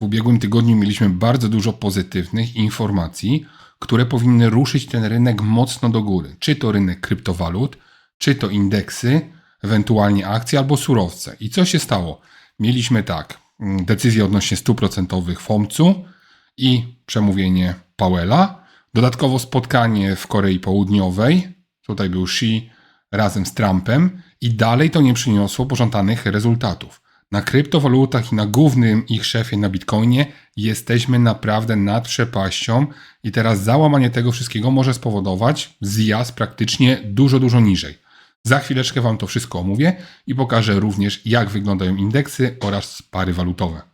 W ubiegłym tygodniu mieliśmy bardzo dużo pozytywnych informacji, które powinny ruszyć ten rynek mocno do góry. Czy to rynek kryptowalut, czy to indeksy, ewentualnie akcje albo surowce. I co się stało? Mieliśmy tak, mm, decyzję odnośnie 100% FOMC-u i przemówienie Powella. Dodatkowo spotkanie w Korei Południowej. Tutaj był Xi razem z Trumpem i dalej to nie przyniosło pożądanych rezultatów. Na kryptowalutach i na głównym ich szefie na Bitcoinie jesteśmy naprawdę nad przepaścią i teraz załamanie tego wszystkiego może spowodować zjazd praktycznie dużo, dużo niżej. Za chwileczkę Wam to wszystko omówię i pokażę również jak wyglądają indeksy oraz pary walutowe.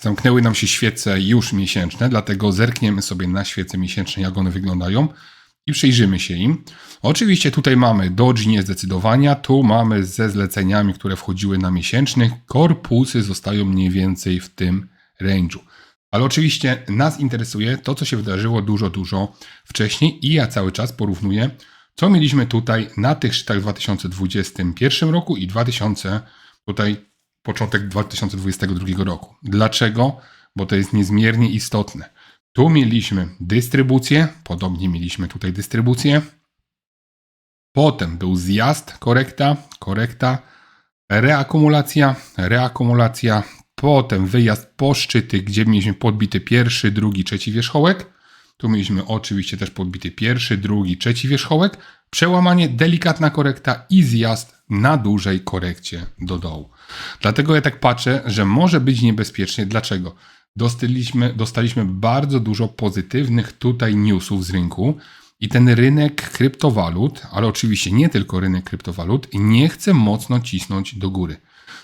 Zamknęły nam się świece już miesięczne, dlatego zerkniemy sobie na świece miesięczne, jak one wyglądają i przyjrzymy się im. Oczywiście tutaj mamy do niezdecydowania, tu mamy ze zleceniami, które wchodziły na miesięcznych. Korpusy zostają mniej więcej w tym range'u. Ale oczywiście nas interesuje to, co się wydarzyło dużo, dużo wcześniej i ja cały czas porównuję, co mieliśmy tutaj na tych szczytach w 2021 roku i 2000 tutaj początek 2022 roku. Dlaczego? Bo to jest niezmiernie istotne. Tu mieliśmy dystrybucję, podobnie mieliśmy tutaj dystrybucję. Potem był zjazd, korekta, korekta, reakumulacja, reakumulacja, potem wyjazd po szczyty, gdzie mieliśmy podbity pierwszy, drugi, trzeci wierzchołek. Tu mieliśmy oczywiście też podbity pierwszy, drugi, trzeci wierzchołek, przełamanie, delikatna korekta i zjazd na dużej korekcie do dołu. Dlatego ja tak patrzę, że może być niebezpiecznie. Dlaczego? Dostaliśmy, dostaliśmy bardzo dużo pozytywnych tutaj newsów z rynku i ten rynek kryptowalut, ale oczywiście nie tylko rynek kryptowalut, nie chce mocno cisnąć do góry.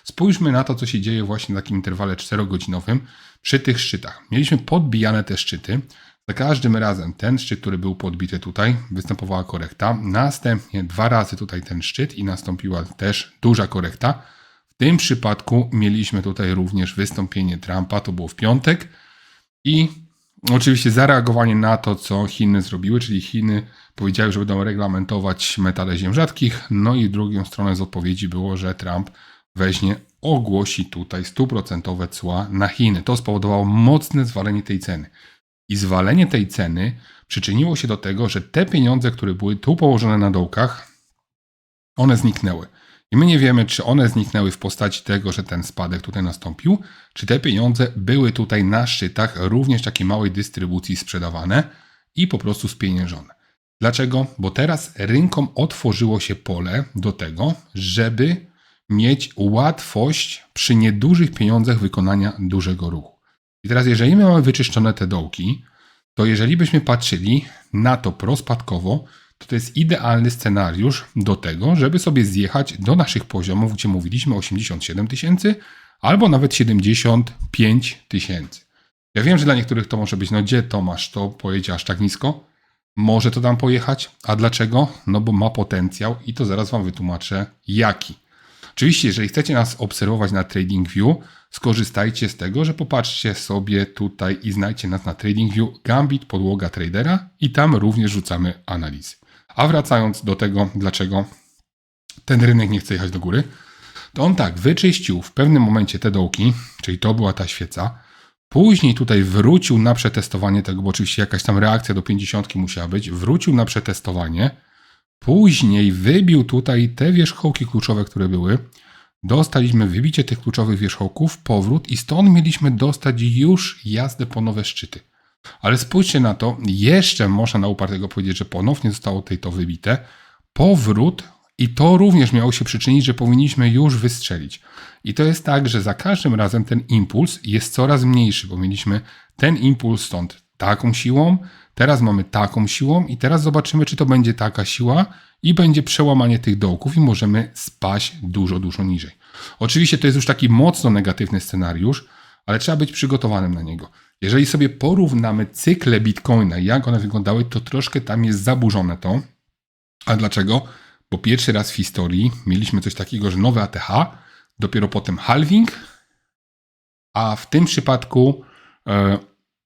Spójrzmy na to, co się dzieje właśnie w takim interwale 4-godzinowym przy tych szczytach. Mieliśmy podbijane te szczyty. Za każdym razem ten szczyt, który był podbity tutaj, występowała korekta. Następnie dwa razy tutaj ten szczyt i nastąpiła też duża korekta. W tym przypadku mieliśmy tutaj również wystąpienie Trumpa, to było w piątek. I oczywiście zareagowanie na to, co Chiny zrobiły, czyli Chiny powiedziały, że będą reglamentować metale ziem rzadkich. No i drugą stronę z odpowiedzi było, że Trump weźmie, ogłosi tutaj stuprocentowe cła na Chiny. To spowodowało mocne zwalenie tej ceny. I zwalenie tej ceny przyczyniło się do tego, że te pieniądze, które były tu położone na dołkach, one zniknęły. I my nie wiemy, czy one zniknęły w postaci tego, że ten spadek tutaj nastąpił, czy te pieniądze były tutaj na szczytach również takiej małej dystrybucji sprzedawane i po prostu spieniężone. Dlaczego? Bo teraz rynkom otworzyło się pole do tego, żeby mieć łatwość przy niedużych pieniądzach wykonania dużego ruchu. I teraz, jeżeli my mamy wyczyszczone te dołki, to jeżeli byśmy patrzyli na to prospadkowo, to to jest idealny scenariusz do tego, żeby sobie zjechać do naszych poziomów, gdzie mówiliśmy 87 tysięcy albo nawet 75 tysięcy. Ja wiem, że dla niektórych to może być, no gdzie Tomasz to pojedzie aż tak nisko? Może to tam pojechać. A dlaczego? No bo ma potencjał i to zaraz Wam wytłumaczę jaki. Oczywiście, jeżeli chcecie nas obserwować na TradingView, skorzystajcie z tego, że popatrzcie sobie tutaj i znajdźcie nas na TradingView Gambit podłoga tradera i tam również rzucamy analizy. A wracając do tego, dlaczego ten rynek nie chce jechać do góry, to on tak wyczyścił w pewnym momencie te dołki, czyli to była ta świeca. Później tutaj wrócił na przetestowanie tego, bo oczywiście jakaś tam reakcja do 50 musiała być. Wrócił na przetestowanie. Później wybił tutaj te wierzchołki kluczowe, które były. Dostaliśmy wybicie tych kluczowych wierzchołków, powrót i stąd mieliśmy dostać już jazdę po nowe szczyty. Ale spójrzcie na to, jeszcze można na upartego powiedzieć, że ponownie zostało tutaj to wybite. Powrót i to również miało się przyczynić, że powinniśmy już wystrzelić. I to jest tak, że za każdym razem ten impuls jest coraz mniejszy, bo mieliśmy ten impuls stąd taką siłą, teraz mamy taką siłą i teraz zobaczymy, czy to będzie taka siła i będzie przełamanie tych dołków i możemy spaść dużo, dużo niżej. Oczywiście to jest już taki mocno negatywny scenariusz, ale trzeba być przygotowanym na niego. Jeżeli sobie porównamy cykle Bitcoina, jak one wyglądały, to troszkę tam jest zaburzone to. A dlaczego? bo pierwszy raz w historii mieliśmy coś takiego, że nowe ATH, dopiero potem halving, a w tym przypadku e,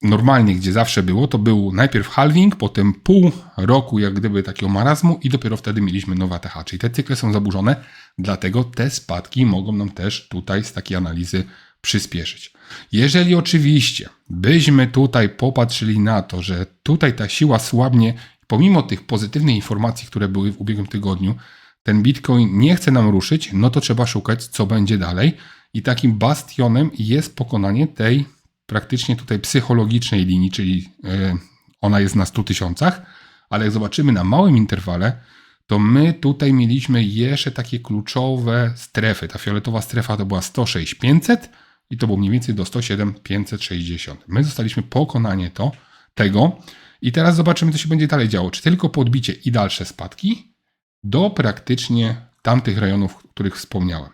normalnie, gdzie zawsze było, to był najpierw halving, potem pół roku jak gdyby takiego marazmu i dopiero wtedy mieliśmy nowe ATH. Czyli te cykle są zaburzone, dlatego te spadki mogą nam też tutaj z takiej analizy przyspieszyć. Jeżeli oczywiście byśmy tutaj popatrzyli na to, że tutaj ta siła słabnie, pomimo tych pozytywnych informacji, które były w ubiegłym tygodniu, ten Bitcoin nie chce nam ruszyć, no to trzeba szukać, co będzie dalej. I takim bastionem jest pokonanie tej praktycznie tutaj psychologicznej linii, czyli e, ona jest na 100 tysiącach, ale jak zobaczymy na małym interwale, to my tutaj mieliśmy jeszcze takie kluczowe strefy. Ta fioletowa strefa to była 106 500 i to było mniej więcej do 107 560. My zostaliśmy pokonanie to, tego i teraz zobaczymy, co się będzie dalej działo. Czy tylko podbicie i dalsze spadki do praktycznie tamtych rejonów, o których wspomniałem.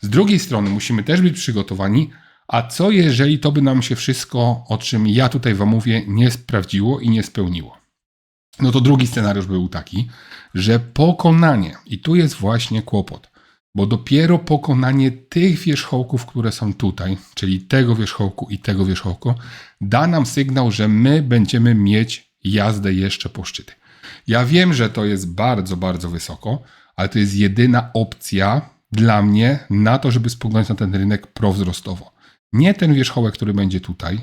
Z drugiej strony musimy też być przygotowani, a co jeżeli to by nam się wszystko, o czym ja tutaj Wam mówię, nie sprawdziło i nie spełniło? No to drugi scenariusz był taki, że pokonanie, i tu jest właśnie kłopot, bo dopiero pokonanie tych wierzchołków, które są tutaj, czyli tego wierzchołku i tego wierzchołku, da nam sygnał, że my będziemy mieć jazdę jeszcze po szczyty. Ja wiem, że to jest bardzo, bardzo wysoko, ale to jest jedyna opcja dla mnie na to, żeby spoglądać na ten rynek prowzrostowo. Nie ten wierzchołek, który będzie tutaj,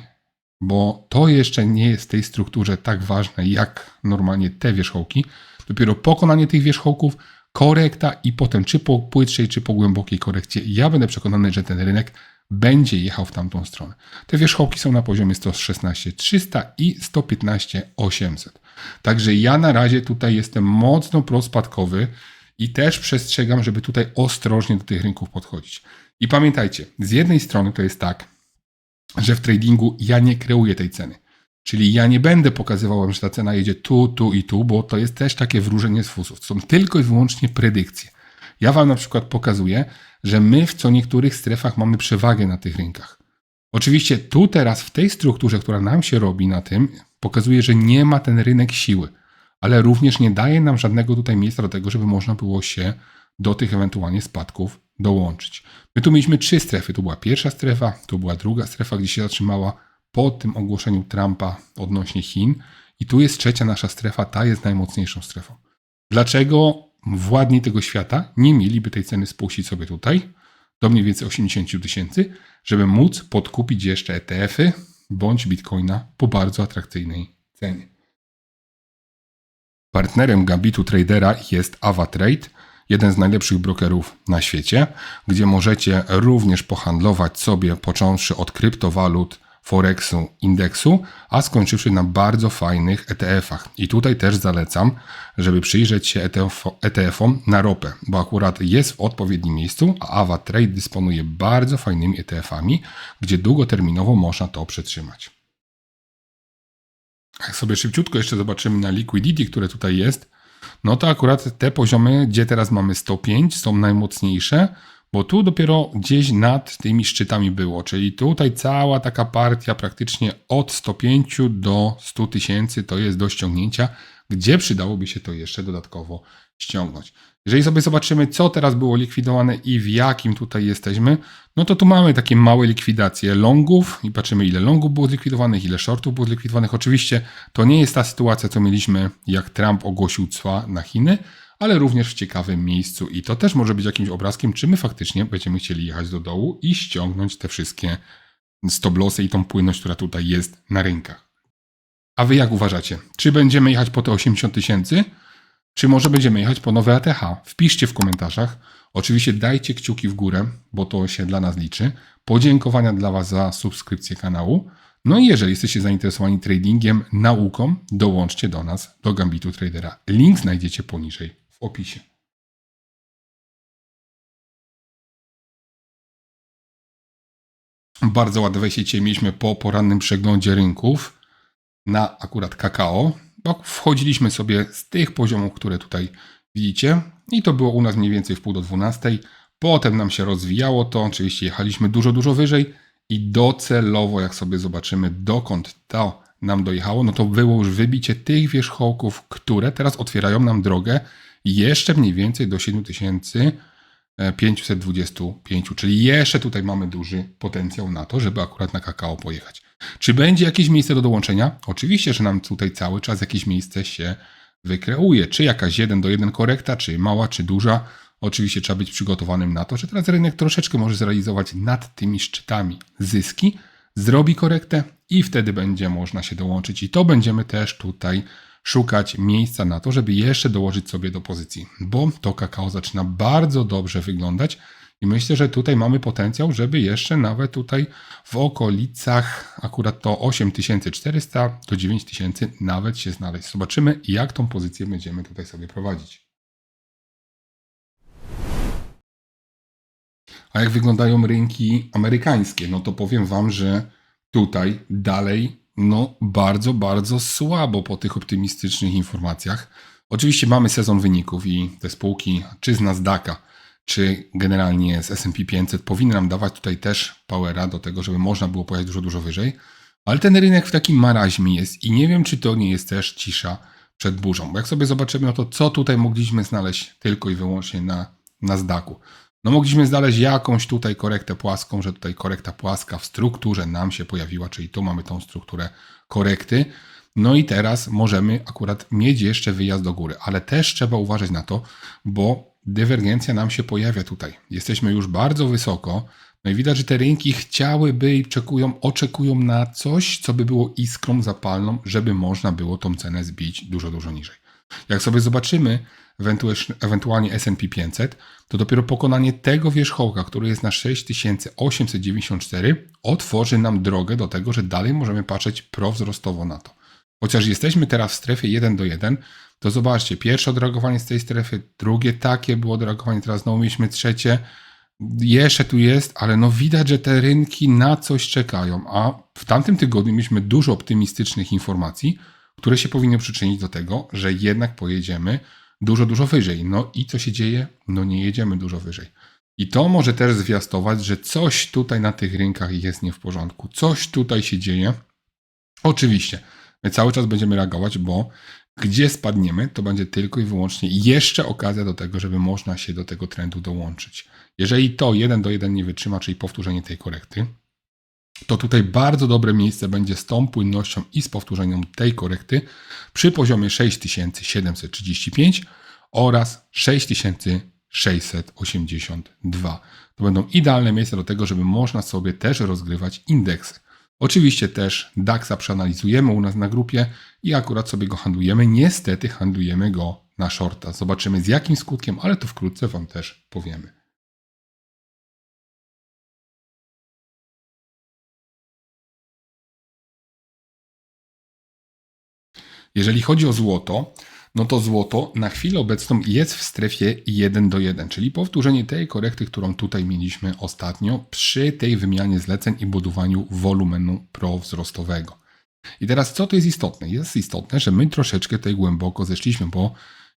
bo to jeszcze nie jest w tej strukturze tak ważne jak normalnie te wierzchołki. Dopiero pokonanie tych wierzchołków, korekta i potem czy po płytszej, czy po głębokiej korekcie, ja będę przekonany, że ten rynek będzie jechał w tamtą stronę. Te wierzchołki są na poziomie 116 300 i 115 800. Także ja na razie tutaj jestem mocno prospadkowy i też przestrzegam, żeby tutaj ostrożnie do tych rynków podchodzić. I pamiętajcie, z jednej strony to jest tak, że w tradingu ja nie kreuję tej ceny. Czyli ja nie będę pokazywał wam, że ta cena jedzie tu, tu i tu, bo to jest też takie wróżenie z fusów. To są tylko i wyłącznie predykcje. Ja wam na przykład pokazuję, że my w co niektórych strefach mamy przewagę na tych rynkach. Oczywiście tu teraz w tej strukturze, która nam się robi na tym, pokazuje, że nie ma ten rynek siły, ale również nie daje nam żadnego tutaj miejsca do tego, żeby można było się do tych ewentualnie spadków dołączyć. My tu mieliśmy trzy strefy. Tu była pierwsza strefa, tu była druga strefa, gdzie się zatrzymała po tym ogłoszeniu Trumpa odnośnie Chin. I tu jest trzecia nasza strefa, ta jest najmocniejszą strefą. Dlaczego władni tego świata nie mieliby tej ceny spuścić sobie tutaj do mniej więcej 80 tysięcy, żeby móc podkupić jeszcze ETF-y bądź Bitcoina po bardzo atrakcyjnej cenie. Partnerem Gambitu Tradera jest AvaTrade, jeden z najlepszych brokerów na świecie, gdzie możecie również pohandlować sobie począwszy od kryptowalut, Forexu, indeksu, a skończywszy na bardzo fajnych ETF-ach. I tutaj też zalecam, żeby przyjrzeć się ETF-om na ropę, bo akurat jest w odpowiednim miejscu, a Ava Trade dysponuje bardzo fajnymi ETF-ami, gdzie długoterminowo można to przetrzymać. Jak sobie szybciutko jeszcze zobaczymy na liquidity, które tutaj jest, no to akurat te poziomy, gdzie teraz mamy 105, są najmocniejsze, bo tu dopiero gdzieś nad tymi szczytami było, czyli tutaj cała taka partia praktycznie od 105 do 100 tysięcy to jest do ściągnięcia, gdzie przydałoby się to jeszcze dodatkowo ściągnąć. Jeżeli sobie zobaczymy, co teraz było likwidowane i w jakim tutaj jesteśmy, no to tu mamy takie małe likwidacje longów i patrzymy, ile longów było zlikwidowanych, ile shortów było zlikwidowanych. Oczywiście to nie jest ta sytuacja, co mieliśmy, jak Trump ogłosił cła na Chiny, ale również w ciekawym miejscu i to też może być jakimś obrazkiem, czy my faktycznie będziemy chcieli jechać do dołu i ściągnąć te wszystkie stoblosy i tą płynność, która tutaj jest na rynkach. A wy jak uważacie? Czy będziemy jechać po te 80 tysięcy? Czy może będziemy jechać po nowe ATH? Wpiszcie w komentarzach. Oczywiście dajcie kciuki w górę, bo to się dla nas liczy. Podziękowania dla Was za subskrypcję kanału. No i jeżeli jesteście zainteresowani tradingiem, nauką, dołączcie do nas, do Gambitu Tradera. Link znajdziecie poniżej w opisie. Bardzo ładne wejście dzisiaj mieliśmy po porannym przeglądzie rynków na akurat kakao. No, wchodziliśmy sobie z tych poziomów, które tutaj widzicie i to było u nas mniej więcej w pół do 12. Potem nam się rozwijało to, oczywiście jechaliśmy dużo, dużo wyżej i docelowo, jak sobie zobaczymy dokąd to nam dojechało, no to było już wybicie tych wierzchołków, które teraz otwierają nam drogę jeszcze mniej więcej do 7525, czyli jeszcze tutaj mamy duży potencjał na to, żeby akurat na kakao pojechać. Czy będzie jakieś miejsce do dołączenia? Oczywiście, że nam tutaj cały czas jakieś miejsce się wykreuje. Czy jakaś 1 do 1 korekta, czy mała, czy duża. Oczywiście trzeba być przygotowanym na to, że teraz rynek troszeczkę może zrealizować nad tymi szczytami zyski, zrobi korektę i wtedy będzie można się dołączyć. I to będziemy też tutaj szukać miejsca na to, żeby jeszcze dołożyć sobie do pozycji, bo to kakao zaczyna bardzo dobrze wyglądać. I myślę, że tutaj mamy potencjał, żeby jeszcze nawet tutaj w okolicach akurat to 8400 do 9000 nawet się znaleźć. Zobaczymy, jak tą pozycję będziemy tutaj sobie prowadzić. A jak wyglądają rynki amerykańskie? No to powiem Wam, że tutaj dalej no bardzo, bardzo słabo po tych optymistycznych informacjach. Oczywiście mamy sezon wyników i te spółki, czy z Nasdaqa, czy generalnie z S&P 500 powinny nam dawać tutaj też powera do tego, żeby można było pojechać dużo, dużo wyżej. Ale ten rynek w takim maraźmie jest i nie wiem, czy to nie jest też cisza przed burzą. Bo jak sobie zobaczymy, no to co tutaj mogliśmy znaleźć tylko i wyłącznie na Nasdaqu. No mogliśmy znaleźć jakąś tutaj korektę płaską, że tutaj korekta płaska w strukturze nam się pojawiła, czyli tu mamy tą strukturę korekty. No i teraz możemy akurat mieć jeszcze wyjazd do góry, ale też trzeba uważać na to, bo dywergencja nam się pojawia tutaj. Jesteśmy już bardzo wysoko, no i widać, że te rynki chciałyby i oczekują, oczekują na coś, co by było iskrą zapalną, żeby można było tą cenę zbić dużo, dużo niżej. Jak sobie zobaczymy ewentualnie S&P 500, to dopiero pokonanie tego wierzchołka, który jest na 6894, otworzy nam drogę do tego, że dalej możemy patrzeć prowzrostowo na to. Chociaż jesteśmy teraz w strefie 1 do 1, to zobaczcie, pierwsze odreagowanie z tej strefy, drugie takie było odreagowanie, teraz znowu mieliśmy trzecie, jeszcze tu jest, ale no widać, że te rynki na coś czekają, a w tamtym tygodniu mieliśmy dużo optymistycznych informacji, które się powinny przyczynić do tego, że jednak pojedziemy dużo, dużo wyżej. No i co się dzieje? No nie jedziemy dużo wyżej. I to może też zwiastować, że coś tutaj na tych rynkach jest nie w porządku. Coś tutaj się dzieje. Oczywiście, my cały czas będziemy reagować, bo gdzie spadniemy, to będzie tylko i wyłącznie jeszcze okazja do tego, żeby można się do tego trendu dołączyć. Jeżeli to 1 do 1 nie wytrzyma, czyli powtórzenie tej korekty, to tutaj bardzo dobre miejsce będzie z tą płynnością i z powtórzeniem tej korekty przy poziomie 6735 oraz 6682. To będą idealne miejsca do tego, żeby można sobie też rozgrywać indeksy. Oczywiście też DAXa przeanalizujemy u nas na grupie i akurat sobie go handlujemy. Niestety handlujemy go na shorta. Zobaczymy z jakim skutkiem, ale to wkrótce Wam też powiemy. Jeżeli chodzi o złoto, no to złoto na chwilę obecną jest w strefie 1 do 1, czyli powtórzenie tej korekty, którą tutaj mieliśmy ostatnio przy tej wymianie zleceń i budowaniu wolumenu prowzrostowego. I teraz co to jest istotne? Jest istotne, że my troszeczkę tutaj głęboko zeszliśmy, bo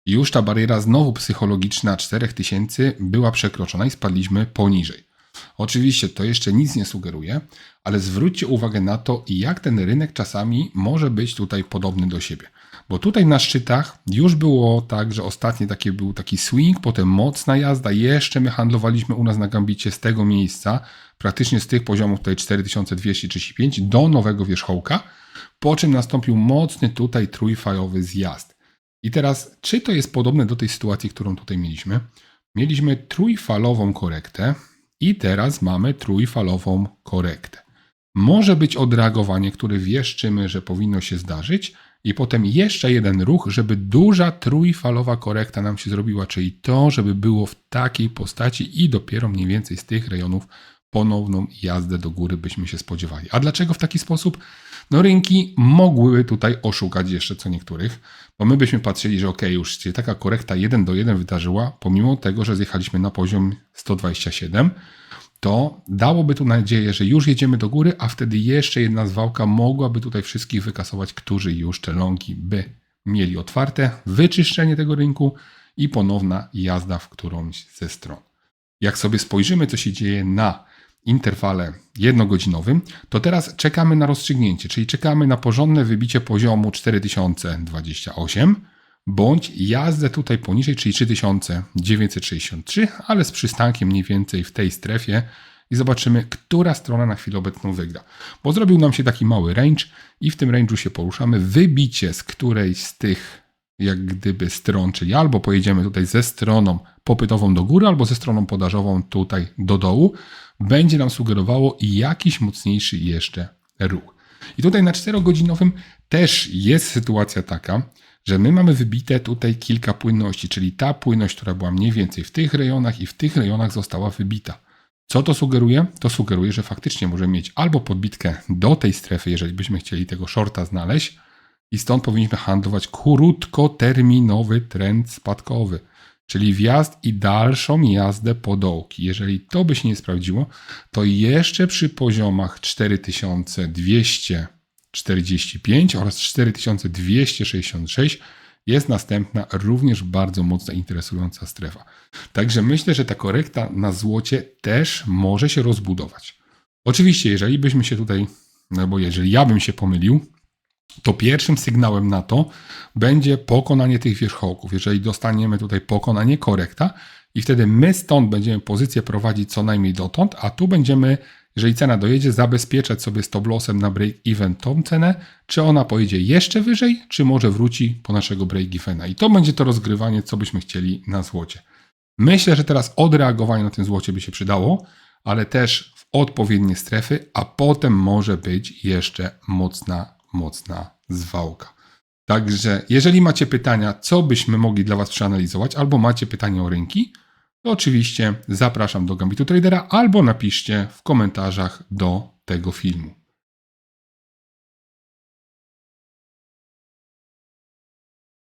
już ta bariera znowu psychologiczna 4000 była przekroczona i spadliśmy poniżej. Oczywiście to jeszcze nic nie sugeruje, ale zwróćcie uwagę na to, jak ten rynek czasami może być tutaj podobny do siebie. Bo tutaj na szczytach już było tak, że ostatni taki był taki swing, potem mocna jazda. Jeszcze my handlowaliśmy u nas na Gambicie z tego miejsca, praktycznie z tych poziomów tutaj 4235 do nowego wierzchołka, po czym nastąpił mocny tutaj trójfalowy zjazd. I teraz, czy to jest podobne do tej sytuacji, którą tutaj mieliśmy? Mieliśmy trójfalową korektę i teraz mamy trójfalową korektę. Może być odreagowanie, które wieszczymy, że powinno się zdarzyć, i potem jeszcze jeden ruch, żeby duża trójfalowa korekta nam się zrobiła, czyli to, żeby było w takiej postaci i dopiero mniej więcej z tych rejonów ponowną jazdę do góry byśmy się spodziewali. A dlaczego w taki sposób? No rynki mogłyby tutaj oszukać jeszcze co niektórych, bo my byśmy patrzyli, że ok, już się taka korekta 1 do 1 wydarzyła, pomimo tego, że zjechaliśmy na poziom 127, to dałoby tu nadzieję, że już jedziemy do góry, a wtedy jeszcze jedna zwałka mogłaby tutaj wszystkich wykasować, którzy już te by mieli otwarte, wyczyszczenie tego rynku i ponowna jazda w którąś ze stron. Jak sobie spojrzymy, co się dzieje na interwale jednogodzinowym, to teraz czekamy na rozstrzygnięcie, czyli czekamy na porządne wybicie poziomu 4028, bądź jazdę tutaj poniżej, czyli 3963, ale z przystankiem mniej więcej w tej strefie i zobaczymy, która strona na chwilę obecną wygra. Bo zrobił nam się taki mały range i w tym range'u się poruszamy. Wybicie z którejś z tych jak gdyby stron, czyli albo pojedziemy tutaj ze stroną popytową do góry, albo ze stroną podażową tutaj do dołu, będzie nam sugerowało jakiś mocniejszy jeszcze ruch. I tutaj na 4-godzinowym też jest sytuacja taka, że my mamy wybite tutaj kilka płynności, czyli ta płynność, która była mniej więcej w tych rejonach i w tych rejonach została wybita. Co to sugeruje? To sugeruje, że faktycznie możemy mieć albo podbitkę do tej strefy, jeżeli byśmy chcieli tego shorta znaleźć, i stąd powinniśmy handlować krótkoterminowy trend spadkowy, czyli wjazd i dalszą jazdę po dołki. Jeżeli to by się nie sprawdziło, to jeszcze przy poziomach 4245 oraz 4266 jest następna również bardzo mocna, interesująca strefa. Także myślę, że ta korekta na złocie też może się rozbudować. Oczywiście, jeżeli byśmy się tutaj, no bo jeżeli ja bym się pomylił, to pierwszym sygnałem na to będzie pokonanie tych wierzchołków. Jeżeli dostaniemy tutaj pokonanie korekta i wtedy my stąd będziemy pozycję prowadzić co najmniej dotąd, a tu będziemy, jeżeli cena dojedzie, zabezpieczać sobie stop lossem na break even tą cenę, czy ona pojedzie jeszcze wyżej, czy może wróci po naszego break evena. I to będzie to rozgrywanie, co byśmy chcieli na złocie. Myślę, że teraz odreagowanie na tym złocie by się przydało, ale też w odpowiednie strefy, a potem może być jeszcze mocna mocna zwałka. Także jeżeli macie pytania, co byśmy mogli dla Was przeanalizować, albo macie pytania o rynki, to oczywiście zapraszam do Gambitu Tradera albo napiszcie w komentarzach do tego filmu.